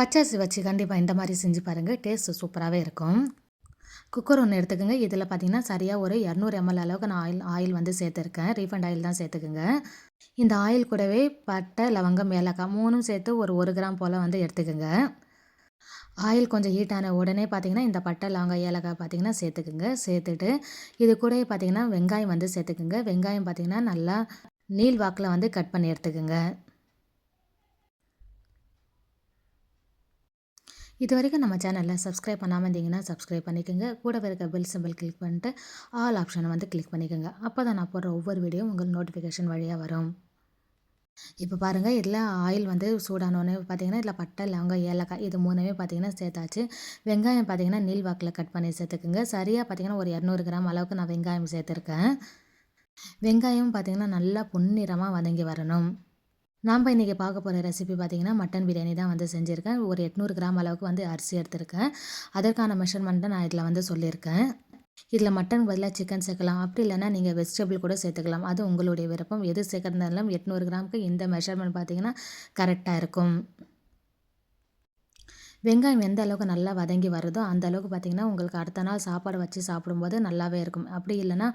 பச்சரிசி வச்சு கண்டிப்பாக இந்த மாதிரி செஞ்சு பாருங்கள் டேஸ்ட்டு சூப்பராகவே இருக்கும். குக்கர் ஒன்று எடுத்துக்கோங்க. இதில் பார்த்தீங்கன்னா சரியாக ஒரு இரநூறு எம்எல் அளவுக்கு நான் ஆயில் ஆயில் வந்து சேர்த்துருக்கேன். ரீஃபண்ட் ஆயில் தான் சேர்த்துக்குங்க. இந்த ஆயில் கூடவே பட்டை லவங்கம் ஏலக்காய் மூணும் சேர்த்து ஒரு ஒரு கிராம் போல் வந்து எடுத்துக்கோங்க. ஆயில் கொஞ்சம் ஹீட் ஆன உடனே பார்த்தீங்கன்னா இந்த பட்டை லவங்கம் ஏலக்காய் பார்த்தீங்கன்னா சேர்த்துக்குங்க. சேர்த்துட்டு இது கூடவே பார்த்தீங்கன்னா வெங்காயம் வந்து சேர்த்துக்குங்க. வெங்காயம் பார்த்தீங்கன்னா நல்லா நீள் வாக்கில் வந்து கட் பண்ணி எடுத்துக்கோங்க. இது வரைக்கும் நம்ம சேனலில் சப்ஸ்கிரைப் பண்ணாமல் இருந்தீங்கன்னா சப்ஸ்கிரைப் பண்ணிக்கோங்க. கூட இருக்க பெல் சிம்பிள் கிளிக் பண்ணிட்டு ஆல் ஆப்ஷனை வந்து கிளிக் பண்ணிக்கோங்க. அப்போ தான் நான் போடுற ஒவ்வொரு வீடியோ உங்களுக்கு நோட்டிஃபிகேஷன் வழியாக வரும். இப்போ பாருங்கள் இதில் ஆயில் வந்து சூடானோடனே பார்த்தீங்கன்னா இதில் பட்டை லவங்கம் ஏலக்காய் இது மூணுமே பார்த்தீங்கன்னா சேர்த்தாச்சு. வெங்காயம் பார்த்தீங்கன்னா நீல் வாக்கில் கட் பண்ணி சேர்த்துக்குங்க. சரியாக பார்த்தீங்கன்னா ஒரு இரநூறு கிராம் அளவுக்கு நான் வெங்காயம் சேர்த்துருக்கேன். வெங்காயம் பார்த்தீங்கன்னா நல்லா பொன்னிறமாக வதங்கி வரணும். நாம் இன்றைக்கி பார்க்க போகிற ரெசிபி பார்த்திங்கன்னா மட்டன் பிரியாணி தான் வந்து செஞ்சுருக்கேன். ஒரு எட்நூறு கிராம் அளவுக்கு வந்து அரிசி எடுத்திருக்கேன். அதற்கான மெஷர்மெண்ட்டை நான் இதில் வந்து சொல்லியிருக்கேன். இதில் மட்டன் பதிலாக சிக்கன் சேர்க்கலாம். அப்படி இல்லைனா நீங்கள் வெஜிடபிள் கூட சேர்த்துக்கலாம். அது உங்களுடைய விருப்பம். எது சேர்க்கறதுனாலும் எட்நூறு கிராமுக்கு இந்த மெஷர்மெண்ட் பார்த்திங்கன்னா கரெக்டாக இருக்கும். வெங்காயம் எந்த அளவுக்கு நல்லா வதங்கி வருதோ அந்த அளவுக்கு பார்த்திங்கன்னா உங்களுக்கு அடுத்த நாள் சாப்பாடு வச்சு சாப்பிடும்போது நல்லாவே இருக்கும். அப்படி இல்லைனா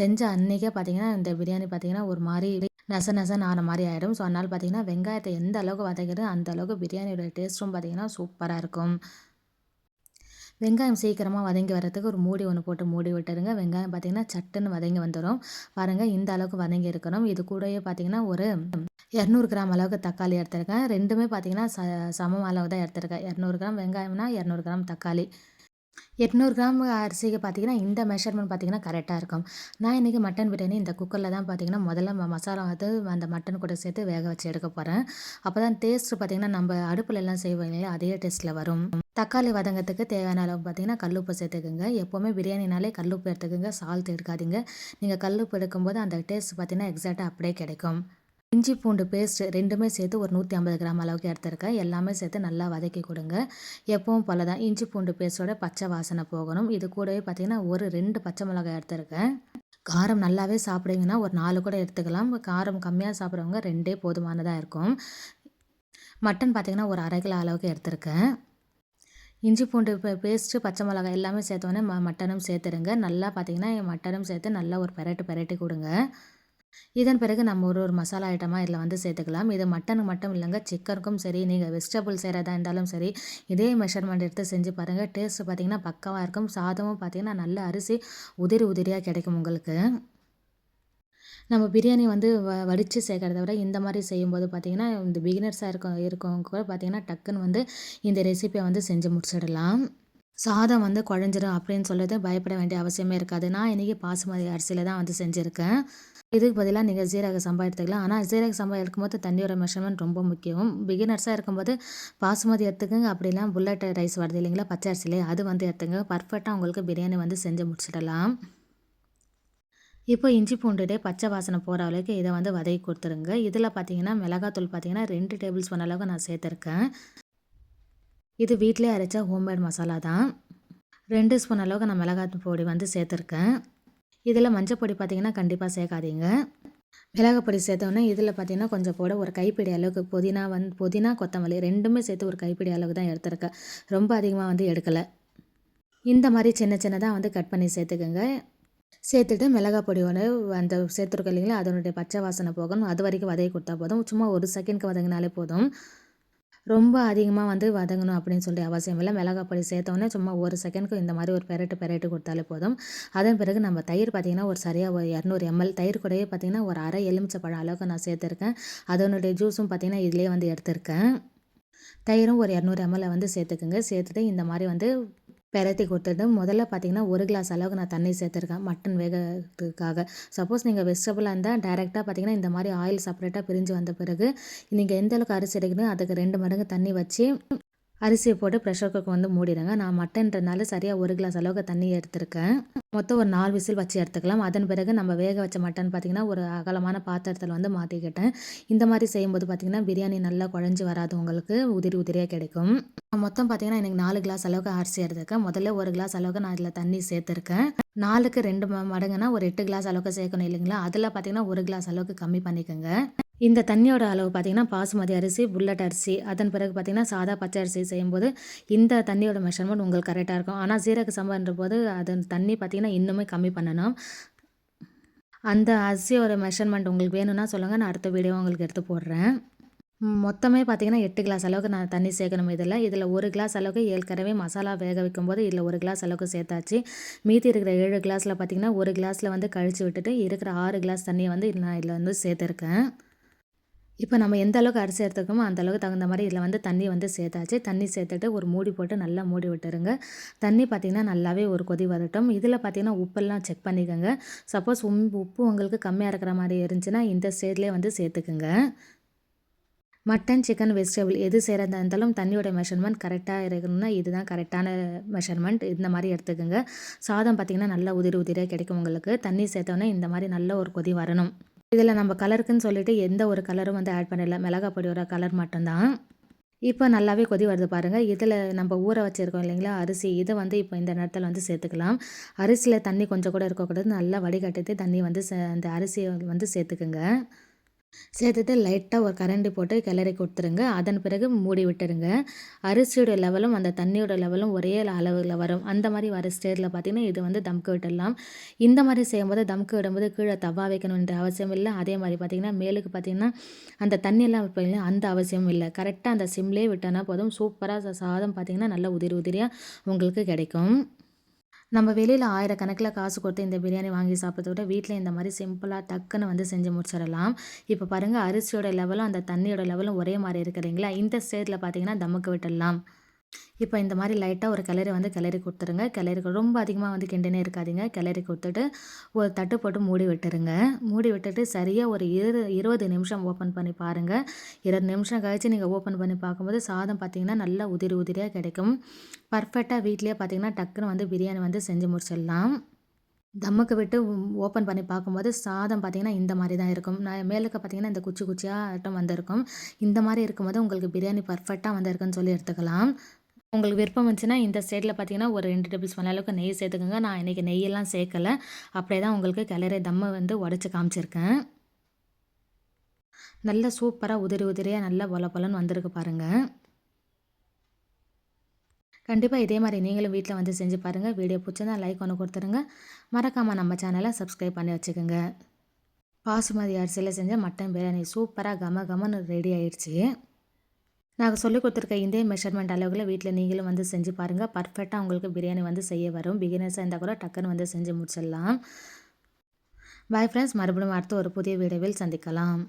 செஞ்ச அன்றைக்கே பார்த்திங்கன்னா இந்த பிரியாணி பார்த்திங்கன்னா ஒரு மாதிரி நச நசன்னு ஆன மாதிரி ஆகிடும் ஸோ அதனால் பார்த்திங்கன்னா வெங்காயத்தை எந்த அளவுக்கு வதக்கிடும் அந்த அளவுக்கு பிரியாணியோட டேஸ்ட்டும் பார்த்திங்கன்னா சூப்பராக இருக்கும். வெங்காயம் சீக்கிரமாக வதங்கி வரதுக்கு ஒரு மூடி ஒன்று போட்டு மூடி விட்டுருங்க. வெங்காயம் பார்த்திங்கன்னா சட்டுன்னு வதங்கி வந்துடும் பாருங்கள் இந்த அளவுக்கு வதங்கி இருக்கணும். இது கூடயே பார்த்திங்கன்னா ஒரு இரநூறு கிராம் அளவுக்கு தக்காளி எடுத்திருக்கேன். ரெண்டுமே பார்த்திங்கன்னா ச சமம் அளவு தான் எடுத்திருக்கேன். இரநூறு கிராம் வெங்காயம்னா இரநூறு கிராம் தக்காளி. எட்நூறு கிராம் அரிசிக்கு பார்த்தீங்கன்னா இந்த மெஷர்மெண்ட் பார்த்தீங்கன்னா கரெக்டாக இருக்கும். நான் இன்றைக்கி மட்டன் பிரியாணி இந்த குக்கரில் தான் பார்த்தீங்கன்னா முதல்ல மசாலா வந்து அந்த மட்டன் கூட சேர்த்து வேக வச்சு எடுக்க போகிறேன் அப்போ தான் டேஸ்ட்டு பார்த்திங்கன்னா நம்ம அடுப்பில் எல்லாம் செய்வோம் இல்லையா அதே டேஸ்ட்டில் வரும். தக்காளி வதங்கத்துக்கு தேவையான அளவு பார்த்தீங்கன்னா கல்லுப்பு சேர்த்துக்குங்க. எப்போவுமே பிரியாணினாலே கல்லுப்பு எடுத்துக்கோங்க சால்ட் எடுக்காதீங்க. நீங்கள் கல்லுப்பு எடுக்கும்போது அந்த டேஸ்ட் பார்த்திங்கன்னா எக்ஸாக்டாக அப்படியே கிடைக்கும். இஞ்சி பூண்டு பேஸ்ட் ரெண்டுமே சேர்த்து ஒரு நூற்றி ஐம்பது கிராம் அளவுக்கு எடுத்திருக்கேன். எல்லாமே சேர்த்து நல்லா வதக்கி கொடுங்க. எப்பவும் போல தான் இஞ்சி பூண்டு பேஸ்ட்டோட பச்சை வாசனை போகணும். இது கூடவே பார்த்திங்கன்னா ஒரு ரெண்டு பச்சை மிளகாய் எடுத்துருக்கேன். காரம் நல்லாவே சாப்பிடுவீங்கன்னா ஒரு நாலு கூட எடுத்துக்கலாம். காரம் கம்மியாக சாப்பிட்றவங்க ரெண்டே போதுமானதாக இருக்கும். மட்டன் பார்த்திங்கன்னா ஒரு அரை கிலோ அளவுக்கு எடுத்திருக்கேன். இஞ்சி பூண்டு பேஸ்ட்டு பச்சை மிளகாய் எல்லாமே சேர்த்தோன்னே மட்டனும் சேர்த்துருங்க நல்லா பார்த்திங்கன்னா மட்டனும் சேர்த்து நல்லா ஒரு பெரட்டு பெரட்டி கொடுங்க. இதன் பிறகு நம்ம ஒரு ஒரு மசாலா ஐட்டமாக இதில் வந்து சேர்த்துக்கலாம். இது மட்டனுக்கு மட்டும் இல்லைங்க சிக்கனுக்கும் சரி நீங்கள் வெஜிடபிள் செய்கிறதா இருந்தாலும் சரி இதே மெஷர்மெண்ட் எடுத்து செஞ்சு பாருங்கள் டேஸ்ட்டு பார்த்திங்கன்னா பக்கவாக இருக்கும். சாதமும் பார்த்திங்கன்னா நல்ல அரிசி உதிரி உதிரியாக கிடைக்கும் உங்களுக்கு. நம்ம பிரியாணி வந்து வ வடித்து சேர்க்கறத விட இந்த மாதிரி செய்யும்போது பார்த்திங்கன்னா இந்த பிகினர்ஸாக இருக்க இருக்கவங்க கூட பார்த்திங்கன்னா டக்குன்னு வந்து இந்த ரெசிபியை வந்து செஞ்சு முடிச்சிடலாம். சாதம் வந்து குழஞ்சிரும் அப்படின்னு சொல்லிட்டு பயப்பட வேண்டிய அவசியமே இருக்காது. நான் இன்றைக்கி பாசுமதி அரிசியில் தான் வந்து செஞ்சுருக்கேன். இதுக்கு பதிலாக நீங்கள் ஜீரக சம்பா எடுத்துக்கலாம். ஆனால் ஜீரக சம்பா எடுக்கும்போது தண்ணியோட மெஷர்மெண்ட் ரொம்ப முக்கியம். பிகினர்ஸாக இருக்கும்போது பாசுமதி எடுத்துக்கங்க. அப்படிலாம் புல்லட் ரைஸ் வருது இல்லைங்களா? பச்சை அரிசிலே அது வந்து எடுத்துங்க பர்ஃபெக்டாக உங்களுக்கு பிரியாணி வந்து செஞ்சு முடிச்சிடலாம். இப்போ இஞ்சி பூண்டுடே பச்சை வாசனை போகிற அளவுக்கு இதை வந்து வதக்கி கொடுத்துருங்க. இதில் பார்த்தீங்கன்னா மிளகாத்தூள் பார்த்தீங்கன்னா ரெண்டு டேபிள் ஸ்பூன் அளவுக்கு நான் சேர்த்துருக்கேன். இது வீட்டிலே அரைச்ச ஹோம்மேட் மசாலா தான். ரெண்டு ஸ்பூன் அளவுக்கு நான் மிளகாத்தூள் பொடி வந்து சேர்த்துருக்கேன். இதில் மஞ்சள் பொடி பார்த்திங்கன்னா கண்டிப்பாக சேர்க்காதீங்க. மிளகாப்பொடி சேர்த்தோன்னே இதில் பார்த்திங்கன்னா கொஞ்சம் போட ஒரு கைப்பிடி அளவுக்கு புதினா வந்து புதினா கொத்தமல்லி ரெண்டுமே சேர்த்து ஒரு கைப்பிடி அளவுக்கு தான் எடுத்துருக்கேன். ரொம்ப அதிகமாக வந்து எடுக்கலை. இந்த மாதிரி சின்ன சின்னதாக வந்து கட் பண்ணி சேர்த்துக்கோங்க. சேர்த்துட்டு மிளகாய் பொடியோட அந்த சேர்த்துருக்கோம் இல்லைங்களா அதனுடைய பச்சை வாசனை போகணும். அது வரைக்கும் வதக்கி கொடுத்தா போதும். சும்மா ஒரு செகண்ட்க்கு வதங்கினாலே போதும். ரொம்ப அதிகமாக வந்து வதங்கணும் அப்படின்னு சொல்லி அவசியம் இல்லை. மிளகாய் பொடி சேர்த்தோன்னே சும்மா ஒரு செகண்ட்க்கு இந்த மாதிரி ஒரு பெரட்டு பெரட்டு கொடுத்தாலே போதும். அதன் பிறகு நம்ம தயிர் பார்த்திங்கன்னா ஒரு சரியாக ஒரு இரநூறு எம்எல். தயிர் கூடயே பார்த்திங்கன்னா ஒரு அரை எலுமிச்சை பழம் அளவுக்கு நான் சேர்த்துருக்கேன். அதனுடைய ஜூஸும் பார்த்திங்கன்னா இதிலே வந்து எடுத்திருக்கேன். தயிரும் ஒரு இரநூறு எம்எல்ஏ வந்து சேர்த்துக்குங்க. சேர்த்துட்டு இந்த மாதிரி வந்து பெரட்டி கொடுத்துட்டு முதல்ல பார்த்தீங்கன்னா ஒரு கிளாஸ் அளவுக்கு நான் தண்ணி சேர்த்துருக்கேன் மட்டன் வேகிறதுக்காக. சப்போஸ் நீங்கள் வெஜிடபிளாக இருந்தால் டேரெக்டாக பார்த்திங்கன்னா இந்த மாதிரி ஆயில் செப்பரேட்டாக பிரிஞ்சு வந்த பிறகு நீங்கள் எந்த அளவுக்கு அரிசி எடுக்கணும் அதுக்கு ரெண்டு மடங்கு தண்ணி வச்சு அரிசியை போட்டு ப்ரெஷர் குக்கர் வந்து மூடிடுங்க. நான் மட்டன்றதுனால சரியாக ஒரு கிளாஸ் அளவுக்கு தண்ணி எடுத்திருக்கேன். மொத்தம் ஒரு நாலு விசில் வச்சு எடுத்துக்கலாம். அதன் பிறகு நம்ம வேக வச்ச மட்டன் பார்த்திங்கன்னா ஒரு அகலமான பாத்திரத்தில் வந்து மாற்றிக்கிட்டேன் இந்த மாதிரி செய்யும்போது பார்த்திங்கன்னா பிரியாணி நல்லா குழஞ்சி வராது உங்களுக்கு. உதிரி உதிரியாக கிடைக்கும். மொத்தம் பார்த்திங்கன்னா எனக்கு நாலு கிளாஸ் அளவுக்கு அரிசி எடுத்துருக்கேன். முதல்ல ஒரு கிளாஸ் அளவுக்கு நான் இதில் தண்ணி சேர்த்துருக்கேன். நாலுக்கு ரெண்டு மடங்குனா ஒரு எட்டு கிளாஸ் அளவுக்கு சேர்க்கணும் இல்லைங்களா? அதில் பார்த்திங்கன்னா ஒரு கிளாஸ் அளவுக்கு கம்மி பண்ணிக்கோங்க. இந்த தண்ணியோட அளவு பார்த்திங்கன்னா பாசுமதி அரிசி புல்லட் அரிசி அதன் பிறகு பார்த்திங்கன்னா சாதா பச்சை அரிசி செய்யும்போது இந்த தண்ணியோட மெஷர்மெண்ட் உங்களுக்கு கரெக்டாக இருக்கும். ஆனால் சீரக சம்பான்ற போது அது தண்ணி பார்த்திங்கன்னா இன்னுமே கம்மி பண்ணணும். அந்த அரிசியோட மெஷர்மெண்ட் உங்களுக்கு வேணும்னா சொல்லுங்கள் நான் அடுத்த வீடியோ உங்களுக்கு எடுத்து போடுறேன். மொத்தமே பார்த்திங்கன்னா எட்டு கிளாஸ் அளவுக்கு நான் தண்ணி சேர்க்கணும் இதில். இதில் ஒரு கிளாஸ் அளவுக்கு ஏற்கனவே மசாலா வேக வைக்கும்போது இதில் ஒரு கிளாஸ் அளவுக்கு சேர்த்தாச்சு. மீதி இருக்கிற ஏழு கிளாஸில் பார்த்திங்கன்னா ஒரு கிளாஸில் வந்து கழித்து விட்டுட்டு இருக்கிற ஆறு கிளாஸ் தண்ணியை வந்து நான் இதில் வந்து சேர்த்துருக்கேன். இப்போ நம்ம எந்த அளவுக்கு அரிசி எடுத்துக்கோமோ அந்த அளவுக்கு தகுந்த மாதிரி இதில் வந்து தண்ணி வந்து சேர்த்தாச்சு. தண்ணி சேர்த்துட்டு ஒரு மூடி போட்டு நல்லா மூடி விட்டுருங்க. தண்ணி பார்த்திங்கன்னா நல்லாவே ஒரு கொதி வரட்டும். இதில் பார்த்திங்கன்னா உப்பெல்லாம் செக் பண்ணிக்கோங்க. சப்போஸ் உப்பு உங்களுக்கு கம்மியாக இருக்கிற மாதிரி இருந்துச்சுன்னா இந்த ஸ்டேட்லேயே வந்து சேர்த்துக்குங்க. மட்டன் சிக்கன் வெஜிடபிள் எது செய்கிறதா இருந்தாலும் தண்ணியோட மெஷர்மெண்ட் கரெக்டாக இருக்கணும்னா இதுதான் கரெக்டான மெஷர்மெண்ட் இந்த மாதிரி எடுத்துக்கோங்க. சாதம் பார்த்திங்கன்னா நல்லா உதிரி உதிரியாக கிடைக்கும் உங்களுக்கு. தண்ணி சேர்த்தோன்னே இந்த மாதிரி நல்ல ஒரு கொதி வரணும். இதில் நம்ம கலருக்குன்னு சொல்லிட்டு எந்த ஒரு கலரும் வந்து ஆட் பண்ணல. மிளகா பொடியோட கலர் மட்டும்தான். இப்போ நல்லாவே கொதி வருது பாருங்கள் இதில் நம்ம ஊற வச்சுருக்கோம் இல்லைங்களா? அரிசி. இதை வந்து இப்போ இந்த நேரத்தில் வந்து சேர்த்துக்கலாம். அரிசியில் தண்ணி கொஞ்சம் கூட இருக்கக்கூடாது. நல்லா வடிகட்டிட்டு தண்ணி வந்து அந்த அரிசியை வந்து சேர்த்துக்குங்க. சேர்த்துட்டு லைட்டாக ஒரு கரண்டி போட்டு கிளறி கொடுத்துருங்க. அதன் பிறகு மூடி விட்டுருங்க. அரிசியோட லெவலும் அந்த தண்ணியோட லெவலும் ஒரே அளவில் வரும். அந்த மாதிரி வர ஸ்டேஜில் பார்த்திங்கன்னா இது வந்து தம்க்கு விட்டுடலாம். இந்த மாதிரி செய்யும்போது தம்க்கு விடும்போது கீழே தவா வைக்கணுன்ற அவசியம் இல்லை. அதே மாதிரி பார்த்திங்கன்னா மேலுக்கு பார்த்திங்கன்னா அந்த தண்ணியெல்லாம் வைப்பீங்க அந்த அவசியம் இல்லை. கரெக்டாக அந்த சிம்லேயே விட்டோன்னா போதும். சூப்பராக சாதம் பார்த்திங்கன்னா நல்லா உதிரி உதிரியாக உங்களுக்கு கிடைக்கும். நம்ம வெளியில் ஆயிரக்கணக்கில் காசு கொடுத்து இந்த பிரியாணி வாங்கி சாப்பிட்றத விட வீட்டில் இந்த மாதிரி சிம்பிளாக டக்குன்னு வந்து செஞ்சு முடிச்சிடலாம். இப்போ பாருங்கள் அரிசியோட லெவலும் அந்த தண்ணியோட லெவலும் ஒரே மாதிரி இருக்கிறீங்களா இந்த ஸ்டேஜில் பார்த்தீங்கன்னா தமக்கு விட்டுடலாம். இப்போ இந்த மாதிரி லைட்டாக ஒரு கிளறி வந்து கிளறி கொடுத்துருங்க. கிளறி ரொம்ப அதிகமாக வந்து கிண்டினே இருக்காதிங்க. கிளறி கொடுத்துட்டு ஒரு தட்டு போட்டு மூடி விட்டுருங்க. மூடி விட்டுட்டு சரியாக ஒரு இரு இருபது நிமிஷம் ஓப்பன் பண்ணி பாருங்கள் இருபது நிமிஷம் கழித்து நீங்கள் ஓப்பன் பண்ணி பார்க்கும்போது சாதம் பார்த்திங்கன்னா நல்லா உதிரி உதிரியாக கிடைக்கும். பர்ஃபெக்டாக வீட்லேயே பார்த்திங்கன்னா டக்குன்னு வந்து பிரியாணி வந்து செஞ்சு முடிச்சிடலாம். தம்முக்கு விட்டு ஓப்பன் பண்ணி பார்க்கும்போது சாதம் பார்த்திங்கன்னா இந்த மாதிரி தான் இருக்கும். நான் மேலுக்கு பார்த்திங்கன்னா இந்த குச்சி குச்சியாக ஆட்டம் வந்திருக்கும். இந்த மாதிரி இருக்கும்போது உங்களுக்கு பிரியாணி பர்ஃபெக்டாக வந்திருக்குன்னு சொல்லி எடுத்துக்கலாம். உங்களுக்கு விருப்பம் வந்துச்சுன்னா இந்த ஸ்டேட்டில் பார்த்தீங்கன்னா ஒரு ரெண்டு டேபிள் ஸ்பூன் அளவுக்கு நெய் சேர்த்துக்கோங்க. நான் இன்றைக்கி நெய்யெல்லாம் சேர்க்கலை. அப்படியே தான் உங்களுக்கு கிளறி தம்மை வந்து உடச்சி காமிச்சிருக்கேன். நல்ல சூப்பராக உதிரி உதிரியாக நல்லா பொல பொலன்னு வந்திருக்கு பாருங்கள் கண்டிப்பாக இதே மாதிரி நீங்களும் வீட்டில் வந்து செஞ்சு பாருங்கள் வீடியோ பிடிச்சதா லைக் ஒன்று கொடுத்துருங்க. மறக்காமல் நம்ம சேனலை சப்ஸ்கிரைப் பண்ணி வச்சுக்கோங்க. பாசுமதி அரிசியில் செஞ்ச மட்டன் பிரியாணி சூப்பராக கம கமன்னு ரெடி ஆயிடுச்சு. நாங்கள் சொல்லி கொடுத்துருக்க இதே மெஷர்மெண்ட் அளவுகளை வீட்டில் நீங்களும் வந்து செஞ்சு பாருங்கள் பர்ஃபெக்டாக உங்களுக்கு பிரியாணி வந்து செய்ய வரும். பிகினர்ஸாக இருந்தால் கூட டக்குன்னு வந்து செஞ்சு முடிச்சிடலாம். பாய் ஃப்ரெண்ட்ஸ் மறுபடியும் அடுத்து ஒரு புதிய வீடியோவில் சந்திக்கலாம்.